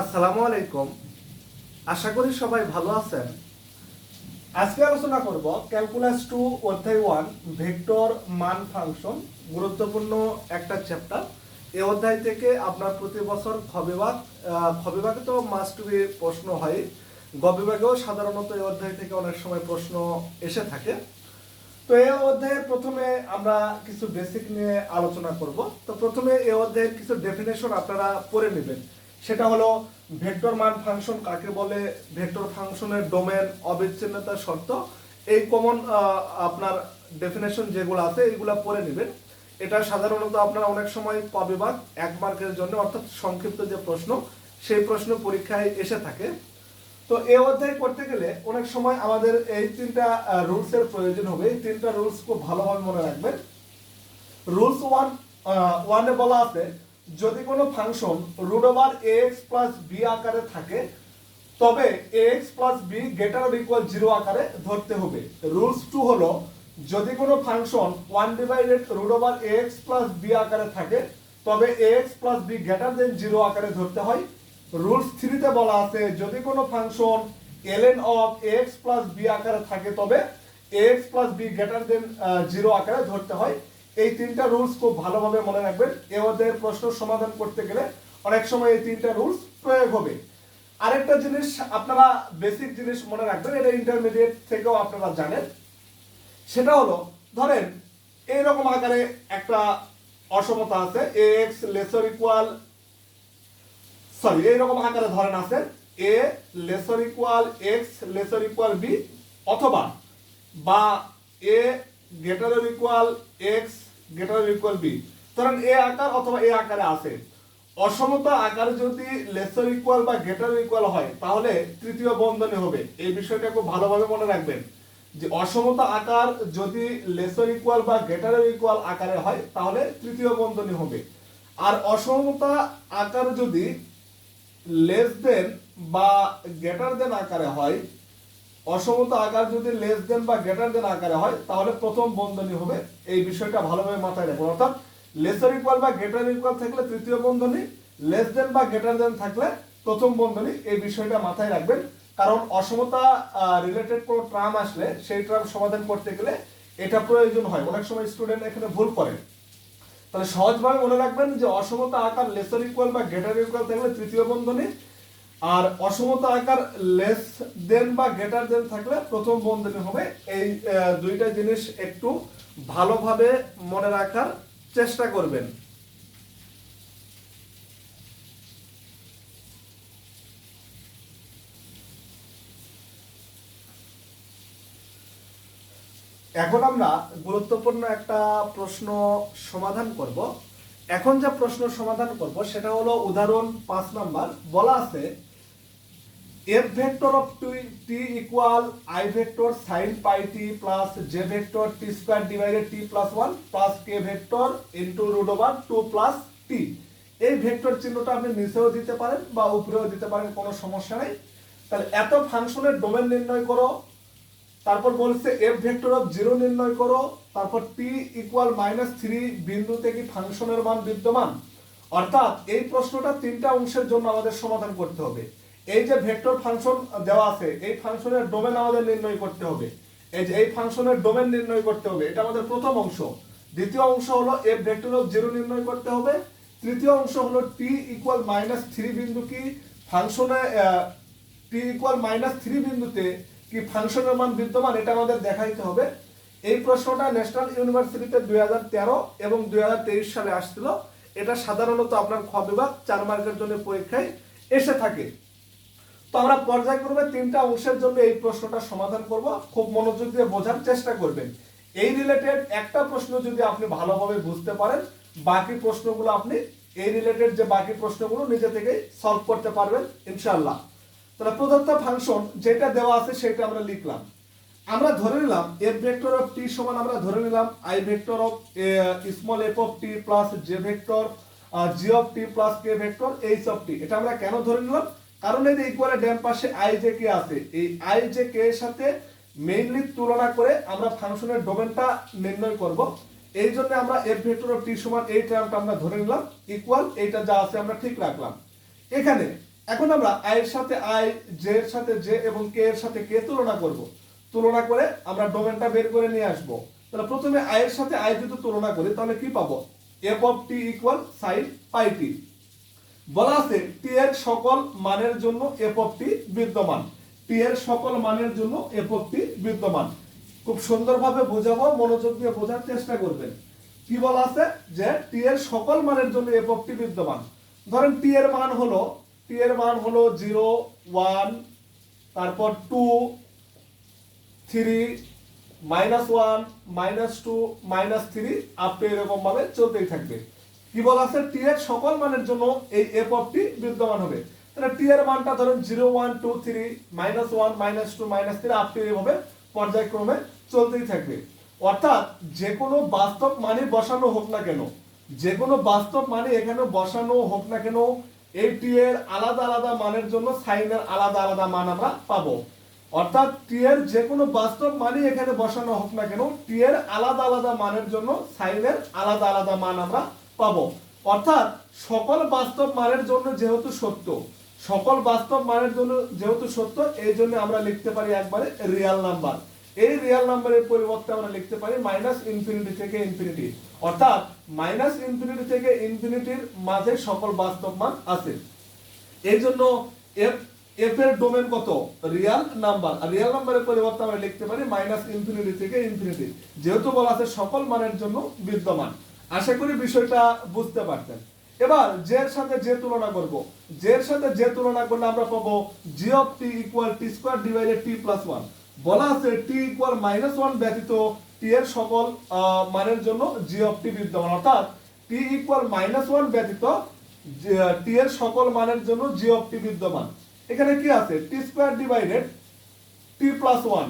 আসসালামু আলাইকুম। আশা করি সবাই ভালো আছেন। আজকে আলোচনা করব ক্যালকুলাস টু অধ্যায় ওয়ান ভেক্টর মান ফাংশন গুরুত্বপূর্ণ একটা চ্যাপ্টার এই অধ্যায় থেকে আপনার প্রতি বছর খ বিভাগ আহ, খ বিভাগে তো মাস্ট বি প্রশ্ন হয়। গ বিভাগেও সাধারণত এই অধ্যায় থেকে অনেক সময় প্রশ্ন এসে থাকে। তো এই অধ্যায়ের প্রথমে আমরা কিছু বেসিক নিয়ে আলোচনা করব। তো প্রথমে এই অধ্যায়ের কিছু ডেফিনেশন আপনারা পড়ে নেবেন। সেটা হলো ভেক্টর মান ফাংশন কাকে বলে? ভেক্টর ফাংশনের ডোমেন অবিচ্ছিন্নতার শর্ত। এই কমন আপনার ডেফিনেশন যেগুলো আছে এইগুলো পড়ে নেবেন। এটা সাধারণত আপনারা অনেক সময় পবিভাগ এক মার্কের জন্য, অর্থাৎ সংক্ষিপ্ত যে প্রশ্ন, সেই প্রশ্ন পরীক্ষায় এসে থাকে। তো এই অধ্যায় করতে গেলে অনেক সময় আমাদের এই তিনটা রুলস এর প্রয়োজন হবে। এই তিনটা রুলস খুব ভালোভাবে মনে রাখবেন। রুলস ওয়ান ওয়ানে বলা আছে যদি কোনো function root over A X plus B আকারে থাকে, তবে A X plus B greater or equal zero আকারে ধরতে হবে। রুলস টু হলো, যদি কোনো function one divided root over A X plus B আকারে থাকে, তবে A X plus B greater than zero আকারে ধরতে হয়। রুলস থ্রিতে বলা আছে, যদি কোনো function LN of X plus B আকারে থাকে, তবে X plus B greater than zero আকারে ধরতে হয়। এই তিনটা রুলস খুব ভালোভাবে মনে রাখবেন। এ প্রশ্ন সমাধান করতে গেলে অনেক সময় এই তিনটা রুলস প্রয়োগ হবে। আরেকটা জিনিস, আপনারা বেসিক জিনিস মনে রাখবেন, এটা ইন্টারমিডিয়েট থেকেও আপনারা জানেন। সেটা হলো, ধরেন, এইরকম আকারে একটা অসমতা আছে A X lesser equal sorry এইরকম আকারে ধরেন আছে A lesser equal X lesser equal B অথবা বা A greater equal X greater equal B ধরেন এ আকার অথবা এ আকারে আছে। অসমতা আকার যদি লেসর ইকুয়াল বা গ্রেটার ইকুয়াল হয়, তাহলে তৃতীয় বন্ধনী হবে। এই বিষয়টা খুব ভালোভাবে মনে রাখবেন। যে অসমতা আকার যদি লেসর ইকুয়াল বা গ্রেটার ইকুয়াল আকারে হয়, তাহলে তৃতীয় বন্ধনী হবে। আর অসমতা আকার যদি লেস দেন বা গ্রেটার দেন আকারে হয় অসমতা আকার যদি লেস দেন বা গ্রেটার দেন আকারে হয়, তাহলে প্রথম বন্ধনী হবে। এই বিষয়টা ভালোভাবে মাথায় রাখুন অর্থাৎ লেসার ইকুয়াল বা গ্রেটার ইকুয়াল থাকলে তৃতীয় বন্ধনী লেস দেন বা গ্রেটার দেন থাকলে প্রথম বন্ধনী। এই বিষয়টা মাথায় রাখবেন। কারণ অসমতা রিলেটেড কোনো ট্রাম আসলে সেই ট্রাম সমাধান করতে গেলে এটা প্রয়োজন হয়। অনেক সময় স্টুডেন্ট এখানে ভুল করে তাহলে সহজভাবে মনে রাখবেন যে অসমতা আকার লেসার ইকুয়াল বা গ্রেটার ইকুয়াল থাকলে তৃতীয় বন্ধনী আর অসমতা আকার লেস দেন বা গ্রেটার দেন থাকলে প্রথম বন্ধনী হবে এই দুইটা জিনিস একটু ভালোভাবে মনে রাখার চেষ্টা করবেন। এখন আমরা গুরুত্বপূর্ণ একটা প্রশ্ন সমাধান করব। এখন যে প্রশ্ন সমাধান করব, সেটা হলো উদাহরণ পাঁচ নাম্বার। বলা আছে F vector of two T equal I vector sine pi T plus J vector T square divided T plus one plus K vector into root over two plus T এই ভেক্টর চিহ্নটা আপনি নিচেও দিতে পারেন বা উপরেও দিতে পারেন, কোনো সমস্যা নেই। তাহলে এত ফাংশনের ডোমেন নির্ণয় করো, তারপর বলছে এফ ভেক্টর অফ জিরো নির্ণয় করো, তারপর টি ইকুয়াল মাইনাস থ্রি বিন্দুতে কি ফাংশনের মান বিদ্যমান? অর্থাৎ এই প্রশ্নটা তিনটা অংশের জন্য আমাদের সমাধান করতে হবে। এই যে ভেক্টর ফাংশন দেওয়া আছে, এই ফাংশনের ডোমেন আমাদের নির্ণয় করতে হবে। এই যে এই ফাংশনের ডোমেন নির্ণয় করতে হবে, এটা আমাদের প্রথম অংশ। দ্বিতীয় অংশ হলো এফ ভেক্টর অফ জিরো নির্ণয় করতে হবে। তৃতীয় অংশ হলো টি ইকুয়াল মাইনাস থ্রি বিন্দু কি ফাংশনে টি ইকুয়াল মাইনাস থ্রি বিন্দুতে কি ফাংশনের মান বিদ্যমান, এটা আমাদের দেখাইতে হবে। এই প্রশ্নটা ন্যাশনাল ইউনিভার্সিটিতে দুই হাজার তেরো এবং দুই হাজার তেইশ সালে আসছিল। এটা সাধারণত আপনার খ বিভাগ চার মার্কের জন্য পরীক্ষায় এসে থাকে। তো আমরা পর্যায়ক্রমে তিনটা অংশের জন্য এই প্রশ্নটা সমাধান করব। খুব মনোযোগ দিয়ে বোঝার চেষ্টা করবেন। এই রিলেটেড একটা প্রশ্ন যদি আপনি ভালোভাবে বুঝতে পারেন, বাকি প্রশ্নগুলো আপনি এই রিলেটেড যে বাকি প্রশ্নগুলো নিজে থেকেই সলভ করতে পারবেন, ইনশাআল্লাহ। তাহলে প্রদত্ত ফাংশন যেটা দেওয়া আছে সেটা আমরা লিখলাম। আমরা ধরে নিলাম এফ ভেক্টর অফ টি সমান আমরা ধরে নিলাম I vector of small F of T plus J vector G of T plus K vector H of T এটা আমরা কেন ধরে নিলাম? কারণ এই যে ইকুয়ালের ডান পাশে আই জে কে আছে। এই আই জে কে এর সাথে মেইনলি তুলনা করে আমরা ফাংশনের ডোমেনটা নির্ণয় করব। এই জন্য আমরা এফ ভেক্টর অফ টি সমান এই টার্মটা আমরা ধরে নিলাম। ইকুয়াল এইটা যা আছে আমরা ঠিক রাখলাম। এখানে এখন আমরা আই এর সাথে আই জে এর সাথে জে এবং কে এর সাথে কে তুলনা করব। তুলনা করে আমরা ডোমেনটা বের করে নিয়ে আসব। তাহলে প্রথমে আই এর সাথে আই যদি তুলনা করি তাহলে কি পাবো? F of T equal sine pi T বলা আছে টি এর সকল মানের জন্য এফ অফ বিদ্যমান। টি এর সকল মানের জন্য এফ অফ বিদ্যমান। খুব সুন্দরভাবে বোঝাবো, মনোযোগ দিয়ে বোঝার চেষ্টা করবেন। কি বলা আছে? যে টি এর সকল মানের জন্য এফ অফ বিদ্যমান। ধরেন টি এর মান হলো টি এর মান হলো জিরো, ওয়ান, তারপর two, three, minus one, minus two, minus three up to এরকম ভাবে চলতেই থাকবে। কি বলা আছে টি এর সকল মানের জন্য এই এফ অফ টি বিদ্যমান হবে। তাহলে টি এর মানটা ধরুন zero, one, two, three, minus one, minus two, minus three, up to পর্যায়ক্রমে চলতেই থাকবে। অর্থাৎ যে কোনো বাস্তব মানে বসানো হোক না কেন যে কোনো বাস্তব মানে এখানে বসানো হোক না কেন, এই টি এর আলাদা আলাদা মানের জন্য সাইনের আলাদা আলাদা মান আমরা পাবো। অর্থাৎ টি এর যে কোনো বাস্তব মানই এখানে বসানো হোক না কেন টি এর আলাদা আলাদা মানের জন্য সাইনের আলাদা আলাদা মান আমরা পাবো। অর্থাৎ সকল বাস্তব মানের জন্য যেহেতু সত্য, সকল বাস্তব মানের জন্য যেহেতু সত্য, এই জন্য আমরা লিখতে পারি একবারে রিয়াল নাম্বার এই রিয়াল নাম্বারের পরিবর্তে আমরা লিখতে পারি মাইনাস ইনফিনিটি থেকে ইনফিনিটি অর্থাৎ মাইনাস ইনফিনিটি থেকে ইনফিনিটির মাঝে সকল বাস্তব মান আছে। এই জন্য এফ এফ এর ডোমেন কত? রিয়াল নাম্বার আর রিয়াল নাম্বারের পরিবর্তে আমরা লিখতে পারি মাইনাস ইনফিনিটি থেকে ইনফিনিটি যেহেতু বলা আছে সকল মানের জন্য বিদ্যমান। আশা করি বিষয়টা বুঝতে পারতেন। এবার জে এর সাথে যে তুলনা করব। জে এর সাথে যে তুলনা করলে আমরা পাবো G of T equal T square divided T plus one বলা আছে টি ইকুয়াল মাইনাস ওয়ান ব্যতীত টি এর সকল মানের জন্য জি অফ টি বিদ্যমান। অর্থাৎ টি ইকুয়াল মাইনাস ওয়ান ব্যতীত টি এর সকল মানের জন্য জি অফ টি বিদ্যমান। এখানে কি আছে? T square divided T plus one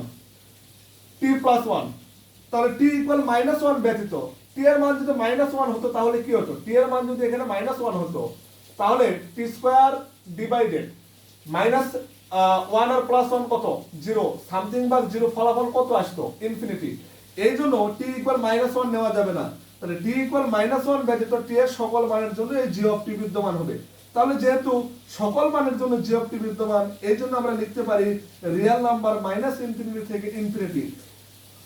T plus one তাহলে টি ইকুয়াল মাইনাস ওয়ান ব্যতীত টি এর মান যদি মাইনাস ওয়ান হতো, তাহলে কি হতো? টি এর মান যদি এখানে মাইনাস ওয়ান হতো, তাহলে T square divided minus one আর প্লাস ওয়ান কত? জিরো সামথিং বা জিরো ফলাফল কত আসতো? ইনফিনিটি এই জন্য টি ইকুয়াল মাইনাস ওয়ান নেওয়া যাবে না। তাহলে টি ইকুয়াল মাইনাস ওয়ান ব্যতীত টি এর সকল মানের জন্য এই জি অফ টি বিদ্যমান হবে। তাহলে যেহেতু সকল মানের জন্য জি অফ টি বিদ্যমান, এই জন্য আমরা লিখতে পারি রিয়েল নাম্বার মাইনাস ইনফিনিটি থেকে ইনফিনিটি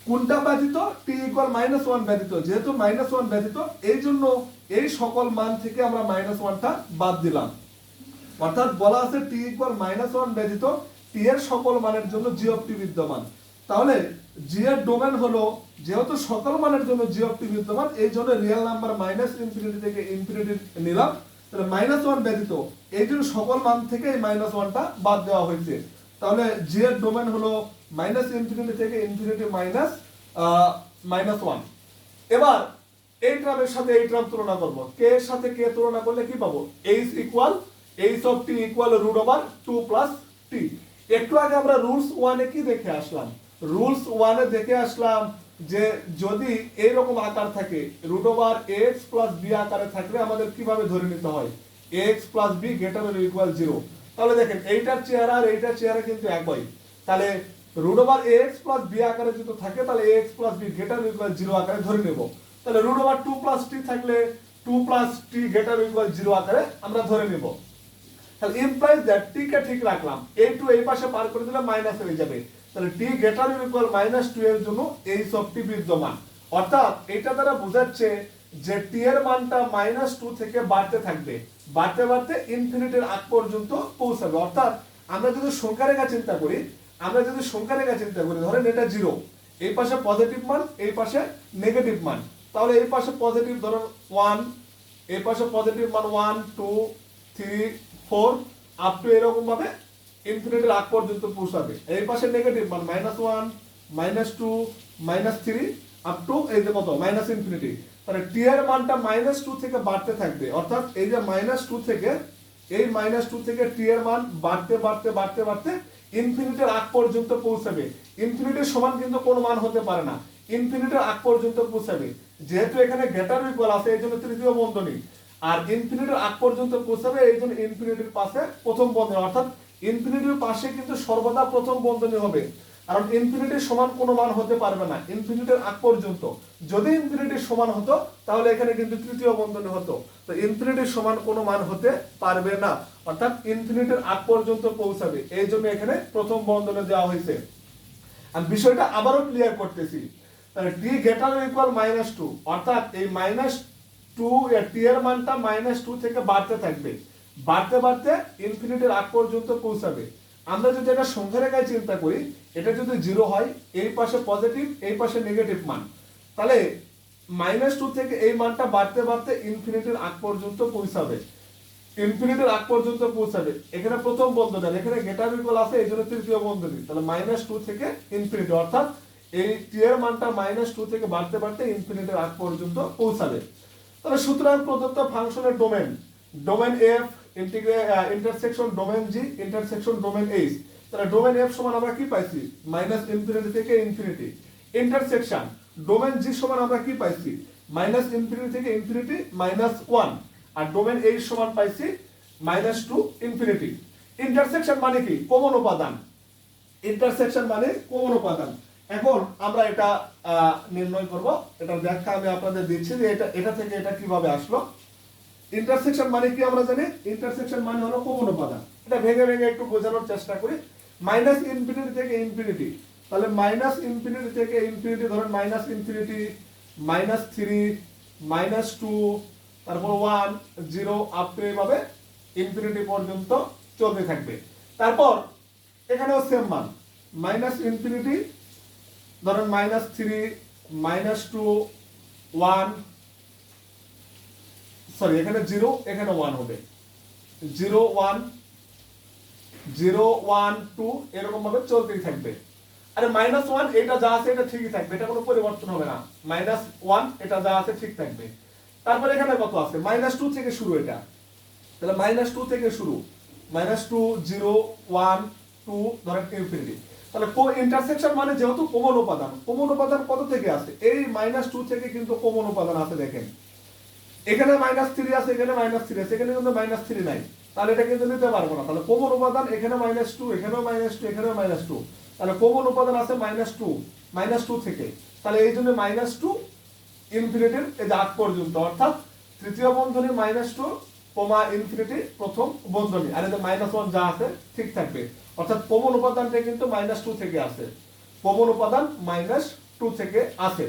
কোনটা ব্যতীত? টি ইকুয়াল মাইনাস ওয়ান ব্যতীত। যেহেতু মাইনাস ওয়ান ব্যতীত, এই জন্য এই সকল মান থেকে আমরা মাইনাস ওয়ানটা বাদ দিলাম। অর্থাৎ বলা আছে টি ইকুয়াল মাইনাস ওয়ান ব্যতীত টি এর সকল মানের জন্য জি অফ টি বিদ্যমান। তাহলে জি এর ডোমেন হলো, যেহেতু সকল মানের জন্য জি অফ টি বিদ্যমান, এই জন্য রিয়েল নাম্বার মাইনাস ইনফিনিটি থেকে ইনফিনিটি নিলাম। তাহলে মাইনাস ওয়ান ব্যতীত, এই জন্য সকল মান থেকে এই মাইনাস ওয়ানটা বাদ দেওয়া হয়েছে। তাহলে জি এর ডোমেন হলো মাইনাস ইনফিনিটি থেকে ইনফিনিটি মাইনাস মাইনাস ওয়ান এবার এই ট্রামের সাথে এই ট্রাম তুলনা করব। কে এর সাথে কে তুলনা করলে কি পাবো? H equal H of T equal root over two plus T একটু আগে আমরা রুলস ওয়ানে কি দেখে আসলাম? রুলস ওয়ানে দেখে আসলাম যে যদি এইরকম আকার থাকে root over X plus B আকারে থাকলে আমাদের কীভাবে ধরে নিতে হয়? X plus B greater equal zero তাহলে দেখেন, এইটার চেহারা আর এইটার চেহারা কিন্তু একই। তাহলে root over A X plus B আকারে যদি থাকে, তাহলে A X plus B greater equal zero আকারে ধরে নেব। তাহলে root over two plus T থাকলে two plus T greater equal zero আকারে আমরা ধরে নেব। তাহলে ইমপ্লাইজ দ্যাট টি কে ঠিক রাখলাম। এই টু এই পাশে পার করে দিলে মাইনাস হয়ে যাবে। তাহলে T greater equal minus two এর জন্য এই সবটি বিদ্যমান। অর্থাৎ এটা দ্বারা বোঝাচ্ছে যে টি এর মানটা মাইনাস টু থেকে বাড়তে থাকবে, বাড়তে বাড়তে ইনফিনিটির আগ পর্যন্ত পৌঁছাবে। অর্থাৎ আমরা যদি সংখ্যা রেখা চিন্তা করি, আমরা যদি সংখ্যা রেখা চিন্তা করি, ধরেন এটা জিরো এই পাশে পজিটিভ মান, এই পাশে নেগেটিভ মান। তাহলে এই পাশে পজিটিভ ধরুন ওয়ান এই পাশে পজিটিভ মান one two three four up to এরকম ভাবে ইনফিনিটির আগ পর্যন্ত পৌঁছাবে। এই পাশে নেগেটিভ মান minus one minus two minus three up to এই যে কত মাইনাস ইনফিনিটি তাহলে টি এর মানটা মাইনাস টু থেকে বাড়তে থাকবে। অর্থাৎ এই যে মাইনাস টু থেকে, এই মাইনাস টু থেকে টি এর মান বাড়তে বাড়তে বাড়তে বাড়তে ইনফিনিটির আগ পর্যন্ত পৌঁছাবে। ইনফিনিটির সমান কিন্তু কোনো মান হতে পারে না। ইনফিনিটির আগ পর্যন্ত পৌঁছাবে। যেহেতু এখানে গ্রেটার ইকুয়াল আছে, এই জন্য তৃতীয় বন্ধনী আর ইনফিনিটির আগ পর্যন্ত পৌঁছাবে, এই জন্য ইনফিনিটির পাশে প্রথম বন্ধনী অর্থাৎ ইনফিনিটির পাশে কিন্তু সর্বদা প্রথম বন্ধনী হবে। কারণ ইনফিনিটির সমান কোনো মান হতে পারবে না। ইনফিনিটির আগ পর্যন্ত। যদি ইনফিনিটির সমান হতো, তাহলে এখানে কিন্তু তৃতীয় বন্ধনী হতো। তো ইনফিনিটির সমান কোনো মান হতে পারবে না। অর্থাৎ ইনফিনিটির আগ পর্যন্ত পৌঁছাবে। এই জন্য এখানে প্রথম বন্ধনে দেওয়া হয়েছে। আর বিষয়টা আবারও ক্লিয়ার করতেছি। T greater equal minus two অর্থাৎ এই মাইনাস টু টি এর মানটা মাইনাস টু থেকে বাড়তে থাকবে। বাড়তে বাড়তে ইনফিনিটির আগ পর্যন্ত পৌঁছাবে। আমরা যদি এটা সংখ্যা রেখায় চিন্তা করি, এটা যদি জিরো হয়, এই পাশে পজিটিভ এই পাশে নেগেটিভ মান, তাহলে মাইনাস টু থেকে এই মানটা বাড়তে বাড়তে ইনফিনিটির আগ পর্যন্ত পৌঁছাবে। ইনফিনিটির আগ পর্যন্ত পৌঁছাবে। এখানে প্রথম বন্ধনী, আর এখানে গেটার ইকুয়াল আছে, এই জন্য তৃতীয় বন্ধনী। তাহলে মাইনাস টু থেকে ইনফিনিটি অর্থাৎ এই টি এর মানটা মাইনাস টু থেকে বাড়তে বাড়তে ইনফিনিটির আগ পর্যন্ত পৌঁছাবে। তাহলে সুতরাং প্রদত্ত ফাংশনের domain domain F intersection domain G intersection domain H তাহলে ডোমেন এফ সমান আমরা কি পাইছি? মাইনাস ইনফিনিটি থেকে ইনফিনিটি ইন্টারসেকশন ডোমেন জি সমান আমরা কি পাইছি? মাইনাস ইনফিনিটি থেকে ইনফিনিটি মাইনাস ওয়ান আর ডোমেন এইচ সমান পাইছি মাইনাস টু ইনফিনিটি ইন্টারসেকশন মানে কি? কমন উপাদান. ইন্টারসেকশন মানে কমন উপাদান. এখন আমরা এটা নির্ণয় করব। এটার ব্যাখ্যা আমি আপনাদের দিচ্ছি যে এটা এটা থেকে এটা কীভাবে আসলো? ইন্টারসেকশন মানে কি আমরা জানি? ইন্টারসেকশন মানে হলো কমন উপাদান এটা ভেঙে ভেঙে একটু বোঝানোর চেষ্টা করি। মাইনাস ইনফিনিটি থেকে ইনফিনিটি তাহলে মাইনাস ইনফিনিটি থেকে ইনফিনিটি ধরেন minus infinity minus three minus two তারপর ওয়ান জিরো আপ টু এইভাবে ইনফিনিটি পর্যন্ত চলতে থাকবে। তারপর এখানেও সেম মান। মাইনাস ইনফিনিটি ধরেন minus three minus two one sorry এখানে জিরো এখানে ওয়ান হবে। Zero one zero one two এরকম ভাবে চলতেই থাকবে। আরে মাইনাস ওয়ান এটা যা আছে এটা ঠিকই থাকবে, এটা কোনো পরিবর্তন হবে না। মাইনাস ওয়ান এটা যা আছে ঠিক থাকবে। তারপরে এখানে কত আছে? মাইনাস টু থেকে শুরু এটা। তাহলে মাইনাস টু থেকে শুরু। Minus two zero one two ধরেন ইনফিনিটি তাহলে কো ইন্টারসেকশন মানে যেহেতু কমন উপাদান কমন উপাদান কত থেকে আছে এই মাইনাস টু থেকে কিন্তু কমন উপাদান আছে দেখেন। এখানে মাইনাস থ্রি আছে, এখানে মাইনাস থ্রি আছে, এখানে কিন্তু মাইনাস থ্রি নাই। তাহলে এটা কিন্তু নিতে পারব না। তাহলে কমন উপাদান, এখানে মাইনাস টু এখানেও মাইনাস টু এখানেও মাইনাস টু তাহলে কমন উপাদান আছে মাইনাস টু মাইনাস টু থেকে। তাহলে এই জন্য মাইনাস টু ইনফিনিটির এই যে আগ পর্যন্ত, অর্থাৎ তৃতীয় বন্ধনী মাইনাস টু কমা ইনফিনিটি প্রথম বন্ধনী। আর যে মাইনাস ওয়ান যা আছে, ঠিক থাকবে। অর্থাৎ কমন উপাদানটা কিন্তু মাইনাস টু থেকে আসে। কমন উপাদান মাইনাস টু থেকে আসে।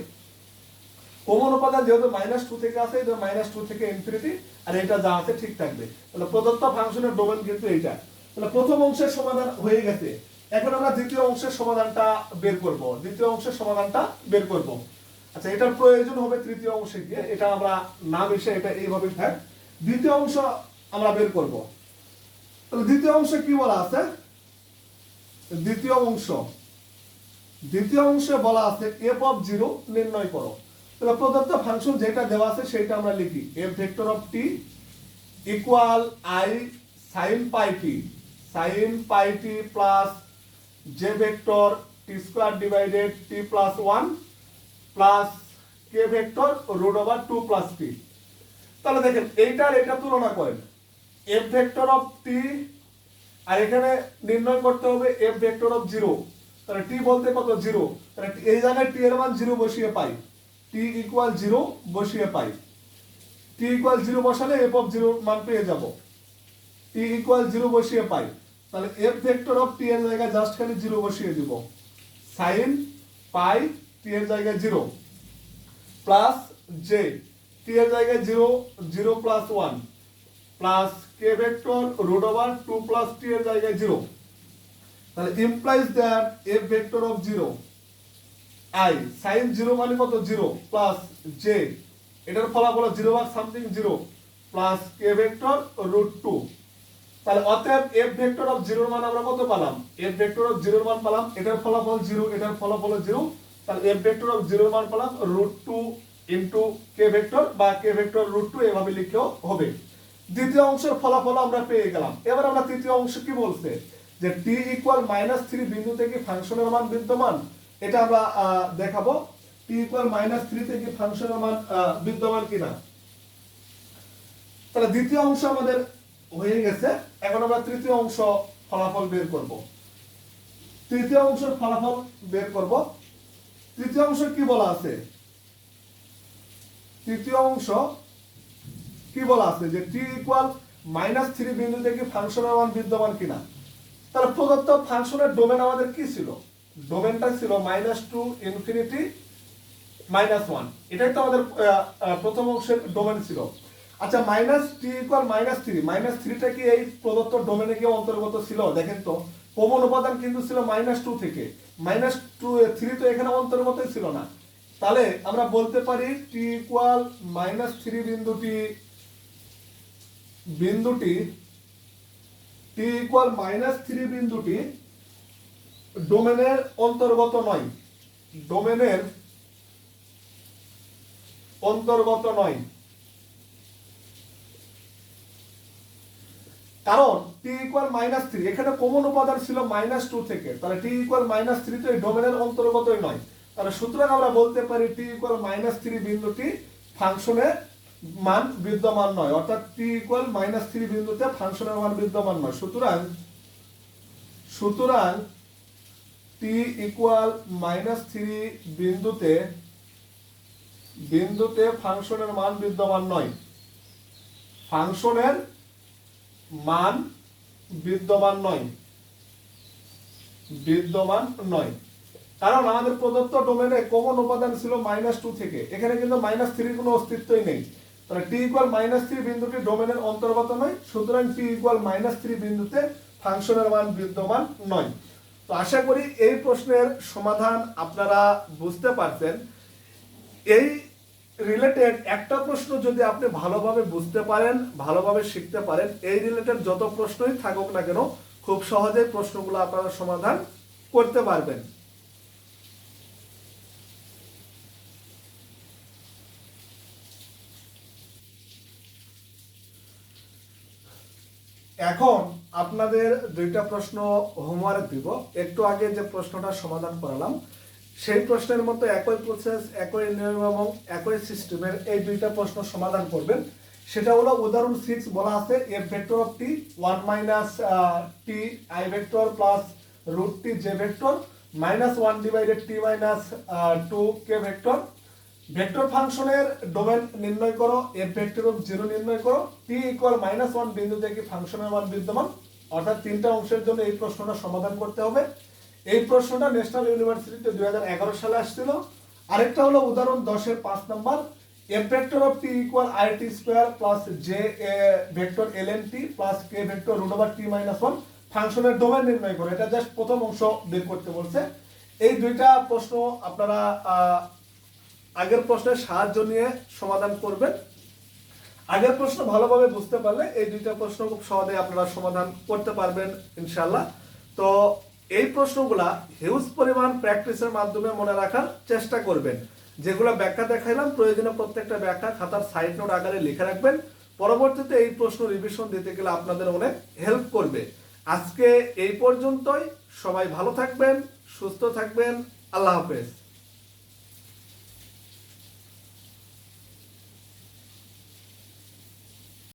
কমন উপাদান যেহেতু মাইনাস টু থেকে আছে এটা মাইনাস টু থেকে ইনফিনিটি আর এটা যা আছে ঠিক থাকবে। তাহলে প্রদত্ত ফাংশনের ডোমেন কিন্তু এইটা। তাহলে প্রথম অংশের সমাধান হয়ে গেছে। এখন আমরা দ্বিতীয় অংশের সমাধানটা বের করব। দ্বিতীয় অংশের সমাধানটা বের করব। আচ্ছা এটার প্রয়োজন হবে তৃতীয় অংশে গিয়ে। এটা আমরা না মিশে এটা এইভাবে থাক দ্বিতীয় অংশ আমরা বের করব। তাহলে দ্বিতীয় অংশে কি বলা আছে? দ্বিতীয় অংশ। দ্বিতীয় অংশে বলা আছে এফ অফ জিরো নির্ণয় করো। তাহলে প্রদত্ত ফাংশন যেটা দেওয়া আছে সেটা আমরা লিখি। F vector of T equal I sine pi T sine pi T plus J vector T square divided T plus one plus K vector root over two plus T তাহলে দেখেন, এইটার এটা তুলনা করেন। এফ ভেক্টর অফ টি আর এখানে নির্ণয় করতে হবে এফ ভেক্টর অফ জিরো তাহলে টি বলতে কত? জিরো তাহলে এই জায়গায় টি এর মান জিরো বসিয়ে পাই। টি ইকুয়াল জিরো বসিয়ে পাই। টি ইকুয়াল জিরো বসালে এফ অফ জিরো মান পেয়ে যাব। টি ইকুয়াল জিরো বসিয়ে পাই। তাহলে এফ ভেক্টর অফ টি এর জায়গায় জাস্ট খালি জিরো বসিয়ে দিব। সাইন পাই টি এর জায়গায় জিরো প্লাস জে টি এর জায়গায় zero zero plus one plus K vector root over two plus T এর জায়গায় জিরো তাহলে implies that F vector of zero I sine zero মানে কত? জিরো প্লাস জে এটার ফলাফল জিরো ভাগ something zero plus K vector root two তাহলে অতএব এফ ভেক্টর অফ জিরোর মান আমরা কত পেলাম? এফ ভেক্টর অফ জিরোর মান পেলাম, এটার ফলাফল জিরো এটার ফলাফল জিরো তাহলে এফ ভেক্টর অফ জিরোর মান পেলাম root two into K vector বা কে ভেক্টর রুট টু এভাবে লিখলেও হবে। দ্বিতীয় অংশের ফলাফল আমরা পেয়ে গেলাম। এবার আমরা তৃতীয় অংশ কি বলছে? যে টি ইকুয়াল মাইনাস থ্রি বিন্দু থেকে ফাংশনের মান বিদ্যমান। এটা আমরা দেখাবো টি ইকুয়াল মাইনাস থ্রি থেকে ফাংশনের মান বিদ্যমান কিনা। তাহলে দ্বিতীয় অংশ আমাদের হয়ে গেছে। এখন আমরা তৃতীয় অংশ ফলাফল বের করব। তৃতীয় অংশের ফলাফল বের করব। তৃতীয় অংশ কি বলা আছে? তৃতীয় অংশ কি বলা আছে? যে টি ইকুয়াল মাইনাস থ্রি বিন্দু থেকে ফাংশনের মান বিদ্যমান কিনা। তাহলে প্রদত্ত ফাংশনের ডোমেন আমাদের কি ছিল? ডোমেনটা ছিল minus two infinity minus one এটাই তো আমাদের প্রথম অংশের ডোমেন ছিল। আচ্ছা minus T equal minus three minus থ্রিটা কি এই প্রদত্ত ডোমেনে কি অন্তর্গত ছিল? দেখেন তো কমন উপাদান কিন্তু ছিল মাইনাস টু থেকে। মাইনাস টু থ্রি তো এখানে অন্তর্গতই ছিল না। তাহলে আমরা বলতে পারি টি ইকুয়াল মাইনাস থ্রি বিন্দুটি বিন্দুটি টি ইকুয়াল মাইনাস থ্রি বিন্দুটি ডোমেনের অন্তর্গত নয়। ডোমেনের অন্তর্গত নয়। কারণ টি ইকুয়াল মাইনাস থ্রি এখানে কমন উপাদান ছিল মাইনাস টু থেকে। তাহলে টি ইকুয়াল মাইনাস থ্রি তো এই ডোমেনের অন্তর্গতই নয়। তাহলে সুতরাং আমরা বলতে পারি টি ইকুয়াল মাইনাস থ্রি বিন্দুটি ফাংশনের মান বিদ্যমান নয়। অর্থাৎ টি ইকুয়াল মাইনাস থ্রি বিন্দুতে ফাংশনের মান বিদ্যমান নয়। সুতরাং সুতরাং টি ইকুয়াল মাইনাস থ্রি বিন্দুতে বিন্দুতে ফাংশনের মান বিদ্যমান নয়। ফাংশনের মান বিদ্যমান নয়। বিদ্যমান নয়। কারণ আমাদের প্রদত্ত ডোমেনে কমন উপাদান ছিল মাইনাস টু থেকে। এখানে কিন্তু মাইনাস থ্রির কোনো অস্তিত্বই নেই। তাহলে টি ইকুয়াল মাইনাস থ্রি বিন্দুটি ডোমেনের অন্তর্গত নয়। সুতরাং টি ইকুয়াল মাইনাস থ্রি বিন্দুতে ফাংশনের মান বিদ্যমান নয়। তো আশা করি এই প্রশ্নের সমাধান আপনারা বুঝতে পারছেন। এই রিলেটেড একটা প্রশ্ন যদি আপনি ভালোভাবে বুঝতে পারেন, ভালোভাবে শিখতে পারেন, এই রিলেটেড যত প্রশ্নই থাকুক না কেন, খুব সহজেই প্রশ্নগুলো আপনারা সমাধান করতে পারবেন। এখন আপনাদের দুইটা প্রশ্ন হোমওয়ার্ক দিব। একটু আগে যে প্রশ্নটা সমাধান করালাম, সেই প্রশ্নের মতো একই প্রসেস একই নিয়ম এবং একই সিস্টেমের এই দুইটা প্রশ্ন সমাধান করবেন। সেটা হলো উদাহরণ সিক্স বলা আছে A vector of T one minus T I vector plus root T J vector minus one divided T minus two K vector vector ফাংশনের ডোমেন নির্ণয় করো এফ ভেক্টর অফ জিরো নির্ণয় করো টি ইকুয়াল মাইনাস ওয়ান বিন্দু থেকে ফাংশনের মান বিদ্যমান। অর্থাৎ তিনটা অংশের জন্য এই প্রশ্নটা সমাধান করতে হবে। এই প্রশ্নটা ন্যাশনাল ইউনিভার্সিটিতে দু হাজার এগারো সালে আসছিল। আরেকটা হলো উদাহরণ দশের পাঁচ নম্বর। F vector of T equal I T square plus J vector L N T plus K vector root over T minus one ফাংশনের ডোমেন নির্ণয় করো। এটা জাস্ট প্রথম অংশ বের করতে বলছে। এই দুইটা প্রশ্ন আপনারা আগের প্রশ্নের সাহায্য নিয়ে সমাধান করবেন। আগের প্রশ্ন ভালোভাবে বুঝতে পারলে এই দুইটা প্রশ্ন খুব সহজে আপনারা সমাধান করতে পারবেন ইনশাল্লাহ তো এই প্রশ্নগুলা হিউজ পরিমাণ প্র্যাকটিসের মাধ্যমে মনে রাখার চেষ্টা করবেন। যেগুলো ব্যাখ্যা দেখাইলাম, প্রয়োজনে প্রত্যেকটা ব্যাখ্যা খাতার সাইড নোট আকারে লিখে রাখবেন। পরবর্তীতে এই প্রশ্ন রিভিশন দিতে গেলে আপনাদের অনেক হেল্প করবে। আজকে এই পর্যন্তই। সবাই ভালো থাকবেন, সুস্থ থাকবেন। আল্লাহ হাফেজ।